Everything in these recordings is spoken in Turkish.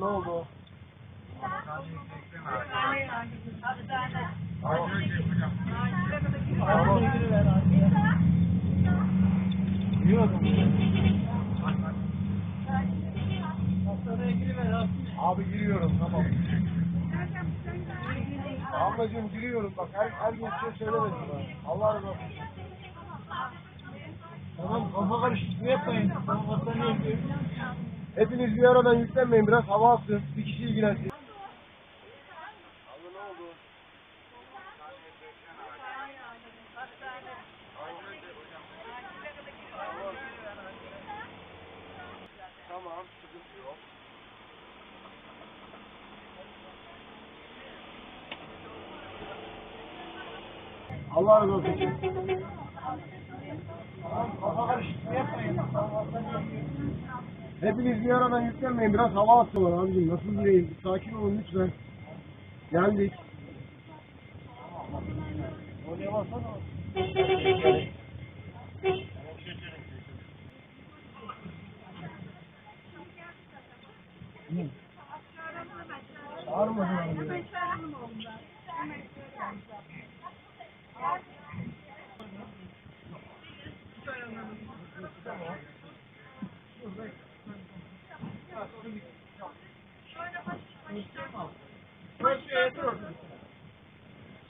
ne oldu? Abi giriyorum tamam. Ablacığım giriyorum bak her, her gün şey söylemedim ben. Allah razı olsun. Tamam kafa karışıklığı yapmayın. Tamam hastaneye gidiyorum. Hepiniz bir aradan yüklenmeyin biraz hava alsın. Bir kişi ilgilensin. Tamam, sıkıntı yok. Allah razı olsun. Tamam, kafa karışıklığı yapmayın. Hepiniz bir aradan yüklenmeyin. Biraz hava var abicim. Nasıl diyeyim? Sakin olun lütfen. Geldik. Oraya baksana. Çağırmadın abi.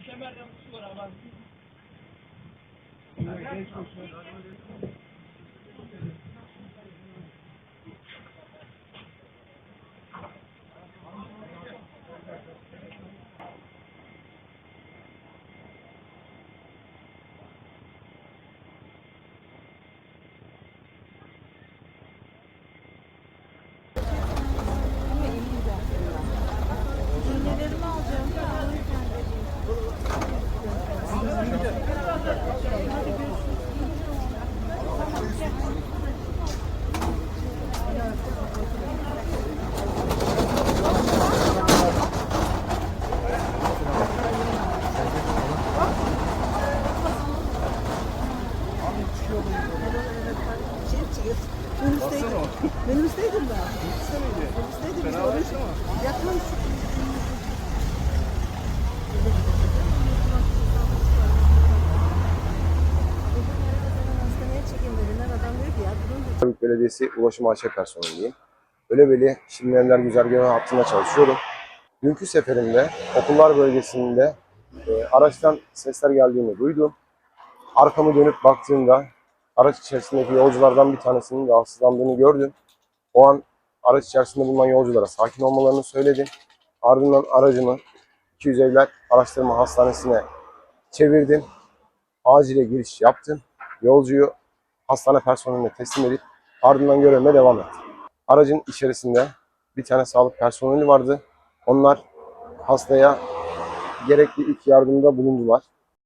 İğnelerimi Minibüsteydim. Minibüsteydim ben. Minibüsteydim. Biz oraya yakın Hastaneye çekin dediler. Adam diyor ki ya durun dedi. Karabük Belediyesi Ulaşım AŞ personeliyim. Ölebeli Şimdiyenler Güzergahı hattında çalışıyorum. Dünkü seferimde okullar bölgesinde e, araçtan sesler geldiğini duydum. Arkamı dönüp baktığımda araç içerisindeki yolculardan bir tanesinin rahatsızlandığını gördüm. O an araç içerisinde bulunan yolculara sakin olmalarını söyledim. Ardından aracımı 250'ler araştırma hastanesine çevirdim. Acile giriş yaptım. Yolcuyu hastane personeline teslim edip ardından görevime devam ettim. Aracın içerisinde bir tane sağlık personeli vardı. Onlar hastaya gerekli ilk yardımda bulundular.